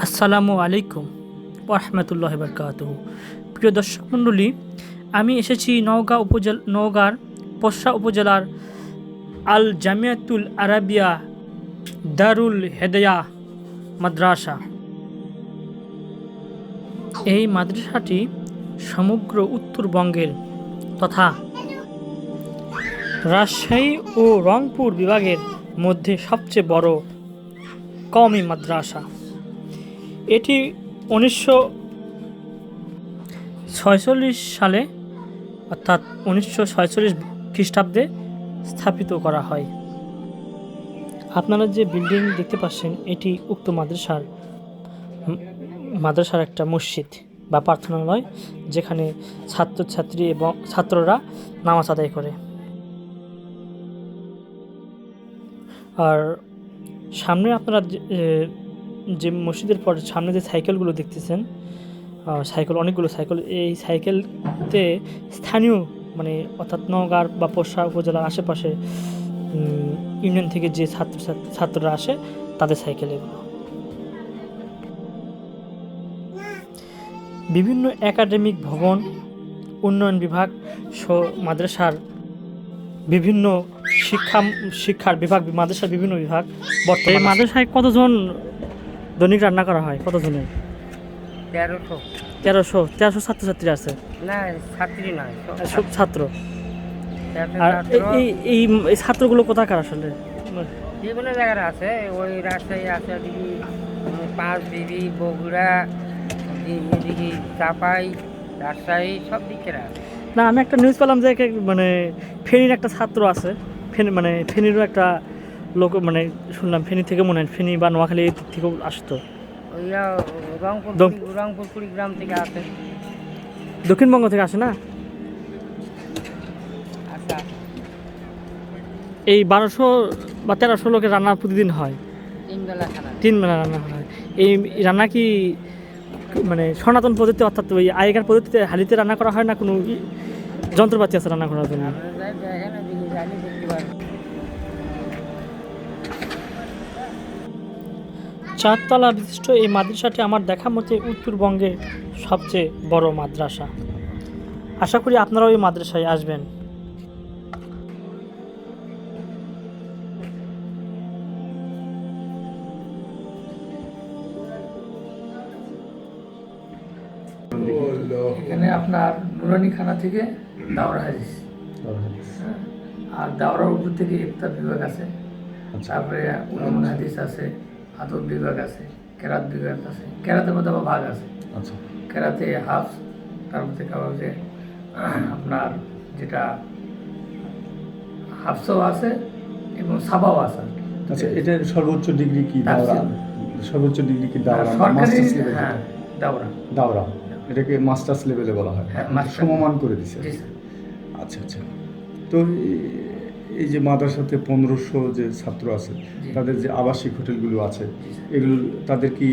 আসসালামু আলাইকুম রহমতুল্লাহ বরকাত প্রিয় দর্শক মণ্ডলী, আমি এসেছি নওগাঁ উপজেলা, নওগাঁর পশা উপজেলার আল জামিয়াতুল আরাবিয়া দারুল হেদায়া মাদ্রাসা। এই মাদ্রাসাটি সমগ্র উত্তরবঙ্গের তথা রাজশাহী ও রংপুর বিভাগের মধ্যে সবচেয়ে বড় কওমি মাদ্রাসা। এটি উনিশশো ছয়চল্লিশ সালে, অর্থাৎ উনিশশো খ্রিস্টাব্দে স্থাপিত করা হয়। আপনারা যে বিল্ডিং দেখতে পাচ্ছেন, এটি উক্ত মাদ্রাসার মাদ্রাসার একটা মসজিদ বা প্রার্থনালয়, যেখানে ছাত্রছাত্রী এবং ছাত্ররা নামাজ আদায় করে। আর সামনে আপনারা যে- মসজিদের পর সামনে যে সাইকেলগুলো দেখতেছেন সাইকেল অনেকগুলো সাইকেল এই সাইকেলতে স্থানীয় মানে অর্থাৎ নওগাঁর বা পোষা উপজেলার আশেপাশে ইউনিয়ন থেকে যে ছাত্র ছাত্র- ছাত্ররা আসে তাদের সাইকেল এগুলো। বিভিন্ন একাডেমিক ভবন উন্নয়ন বিভাগ মাদ্রাসার বিভিন্ন শিক্ষা শিক্ষার বিভাগ মাদ্রাসার বিভিন্ন বিভাগ বর্তমানে মাদ্রাসায় কতজন দৈনিক রান্না করা হয় কতজনের তেরোশো। তেরোশো তেরোশো ছাত্রছাত্রী আছে? না ছাত্রী নয় সব ছাত্র। আর এই- এই ছাত্রগুলো কোথাকার আসলে? বিভিন্ন জায়গার আছে ওই রাজশাহী আছে দিদি পাঁচ দিদি বগুড়া দি- এদিকে চাপাই রাজশাহী সব দিকের আছে। না আমি একটা নিউজ পেলাম যে মানে ফেনীর একটা ছাত্র আছে ফেনী মানে ফেনীরও একটা লোক মানে শুনলাম ফেনী থেকে মনে হয় ফেনী বা নোয়াখালী এই দিক থেকেও আসতো। রংপুর কুড়িগ্রাম থেকে আছে দক্ষিণবঙ্গ থেকে আসে না? আচ্ছা এই বারোশো বা তেরোশো লোকের রান্না প্রতিদিন হয়। তিন বেলা রান্না হয়। এই রান্না কি মানে সনাতন পদ্ধতি অর্থাৎ ওই আগেকার পদ্ধতিতে হালিতে রান্না করা হয় না? কোনো যন্ত্রপাতি আছে রান্না করার জন্য? চারতলা বিশিষ্ট এই মাদ্রাসাটি আমার দেখা মতে উত্তরবঙ্গের সবচেয়ে বড় মাদ্রাসা। আশা করি আপনারাও এই মাদ্রাসায় আসবেন। এখানে আপনার নুরানি খানা থেকে দাওরা হাদিস। হ্যাঁ। আর দাওরার উপর থেকে ইফতার বিভাগ আছে। তারপরে উলুমুল হাদিস আছে। আদব বিভাগ আছে কেরাত বিভাগ আছে কেরাতের মধ্যে আবার ভাগ আছে। আচ্ছা। কেরাতে হাফ তার মধ্যে আবার যে আপনার যেটা হাফসও আছে এবং সাবাও আছে আচ্ছা এটার সর্বোচ্চ ডিগ্রি কি দাওরা? সর্বোচ্চ ডিগ্রি কি দাওরা? সরকারি হ্যাঁ দাওরা। দাওরা। এটাকে মাস্টার্স লেভেলে বলা হয়। হ্যাঁ, সমমান করে দিছে। আচ্ছা আচ্ছা। তো এই- যে মাদ্রাসাতে পনেরোশো যে ছাত্র আছে তাদের যে আবাসিক হোটেলগুলো আছে এগুলো তাদের কি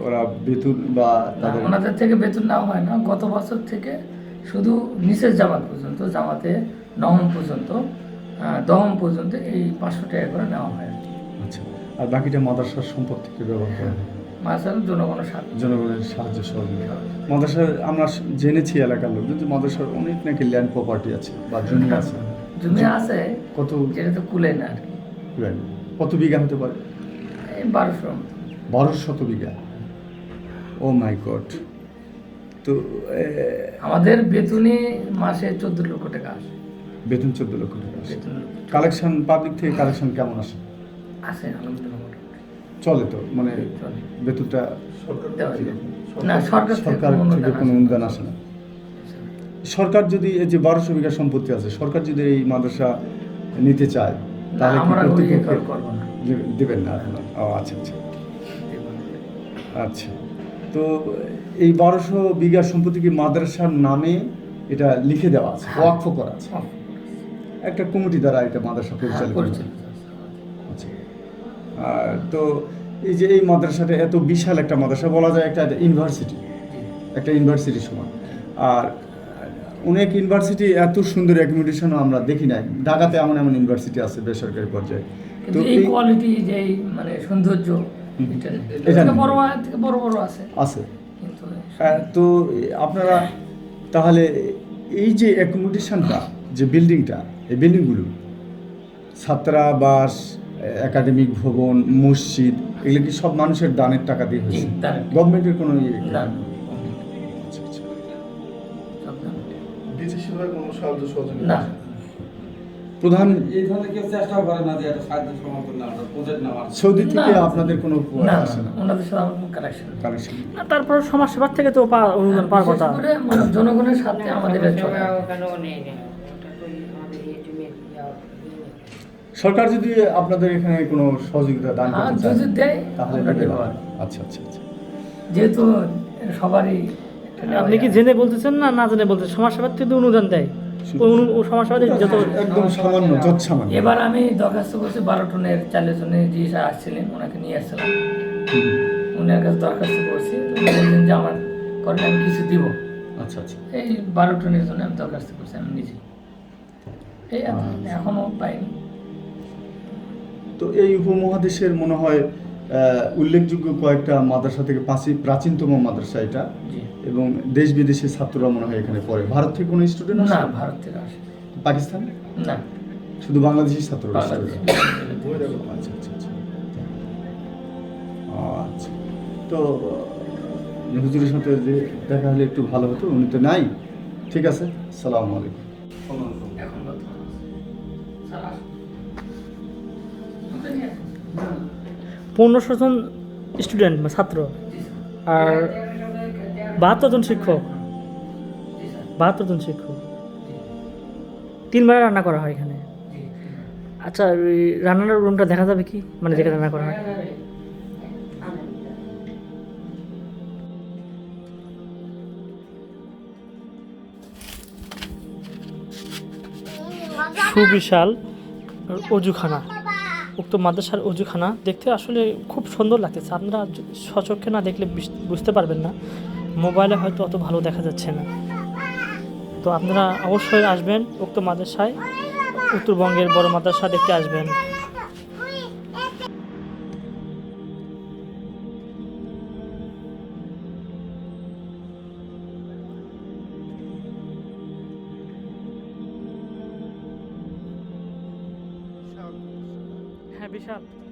ওরা বেতন বা তাদের ওনাদের থেকে বেতন নেওয়া হয় না। গত বছর থেকে শুধু নিচের জামাত পর্যন্ত জামাতে নবম পর্যন্ত দহম পর্যন্ত এই পাঁচশো টাকা করে নেওয়া হয়। আচ্ছা আর বাকিটা মাদ্রাসার সম্পদ থেকে ব্যবহার করা হয়? জনগণের সাহায্য। সহযোগিতা। মাদ্রাসার আমরা জেনেছি এলাকার লোক কিন্তু মাদ্রাসার অনেক নাকি ল্যান্ড প্রপার্টি আছে বা জমি আছে। জমি আছে কত যেটা তো কুলে না আর কি? কত বিঘা হতে পারে? বারোশো বারো শত বিঘা? ও মাই গড তো আমাদের বেতনে মাসে চোদ্দ লক্ষ টাকা আসে। বেতন চোদ্দ লক্ষ টাকা আসে। কালেকশন পাবলিক থেকে কালেকশন কেমন আসে? আসে আলহামদুলিল্লাহ চলে তো মানে বেতনটা না সরকার থেকে সরকার কোনো থেকে কোনো আসে না। অনুদান আসে না। সরকার যদি এই যে বারোশো বিঘা সম্পত্তি আছে সরকার যদি এই মাদ্রাসা নিতে চায় তাহলে কি কর্তৃপক্ষ দেবেন না ও আচ্ছা আচ্ছা। আচ্ছা। তো এই বারোশো বিঘা সম্পত্তি কি মাদ্রাসার নামে এটা লিখে দেওয়া আছে? ওয়াকফ করা আছে? একটা কমিটি দ্বারা এটা মাদ্রাসা পরিচালিত হয়। পরিচালিত আচ্ছা। আর তো এই যে এই মাদ্রাসাটা এত বিশাল একটা মাদ্রাসা বলা যায় একটা ইউনিভার্সিটি। একটা ইউনিভার্সিটির সমান। আর অনেক ইউনিভার্সিটি এত সুন্দর অ্যাকোমোডেশনও আমরা দেখি নাই। ঢাকাতে এমন এমন ইউনিভার্সিটি আছে বেসরকারি পর্যায়ে। তো কিন্তু এই কোয়ালিটি যে মানে সৌন্দর্য এটা। বড় বড় বড় আছে। আছে। তো আপনারা তাহলে এই যে অ্যাকোমোডেশনটা যে বিল্ডিংটা এই বিল্ডিংগুলো ছাত্রাবাস একাডেমিক ভবন মসজিদ এগুলো কি সব মানুষের দানের টাকা দিয়ে হয়েছে? গভর্নমেন্টের কোনো ইয়ে ভাবে কোনো সাহায্য সহযোগিতা না। প্রধান এই ধরনের কেউ চেষ্টাও করে না যে একটা সাহায্য সমর্থন নেওয়ার প্রজেক্ট নেওয়ার। সৌদি থেকে আপনাদের কোনো না আসে না ওনাদের সাথে আমার কানেকশন কানেকশন না তারপর সমাজ সেবার থেকে তো পা অনুদান পাওয়ার কথা। মানে জনগণের সাথে আমাদের এটিএমের সরকার যদি আপনাদের এখানে কোনো সহযোগিতা দান করতে চায় দেয় তাহলে। আচ্ছা আচ্ছা আচ্ছা। যেহেতু সবারই আপনি কি জেনে বলতেছেন না না জেনে বলতেছেন? সমাজ সেবার থেকে অনুদান দেয়। ওই ও সমাজ যত একদম সামান্য যত সামান্য এবার আমি দরখাস্ত করছি বারো টনের চালের জন্য যে আসছিলেন ওনাকে নিয়ে আসছিলাম। উনার কাছে দরখাস্ত করছি। উনি বলছেন যে আমার করেন আমি কিছু দিব। আচ্ছা আচ্ছা। এই বারো টনের জন্য আমি দরখাস্ত করছি আমি নিজে। এই আর কি, এখনও পাইনি। তো এই উপমহাদেশের মনে হয় উল্লেখযোগ্য কয়েকটা মাদ্রাসা থেকে পাঁচই প্রাচীনতম মাদ্রাসা এটা। এবং দেশ বিদেশের ছাত্ররা মনে হয় এখানে পড়ে। ভারত থেকে কোনো স্টুডেন্ট না ভারত থেকে আসে। পাকিস্তান? না। শুধু বাংলাদেশি ছাত্ররা বাংলাদেশ আচ্ছা আচ্ছা আচ্ছা। আচ্ছা। তো হুজুরের সাথে যে দেখা হলে একটু ভালো হতো উনি তো নাই। ঠিক আছে সালাম আলাইকুম। পনেরোশো জন স্টুডেন্ট বা ছাত্র। আর বাহাত্তর জন শিক্ষক। বাহাত্তর জন শিক্ষক। তিনবার রান্না করা হয় এখানে। আচ্ছা রান্নার রুমটা দেখা যাবে কি? মানে যেখানে রান্না করা হয়। সুবিশাল অজুখানা। উক্ত মাদ্রাসার অজুখানা দেখতে আসলে খুব সুন্দর লাগতেছে। আপনারা সচক্ষে না দেখলে বুঝতে পারবেন না। মোবাইলে হয়তো অত ভালো দেখা যাচ্ছে না। তো আপনারা অবশ্যই আসবেন উক্ত মাদ্রাসায়। উত্তরবঙ্গের বড় মাদ্রাসা দেখতে আসবেন। বিশাল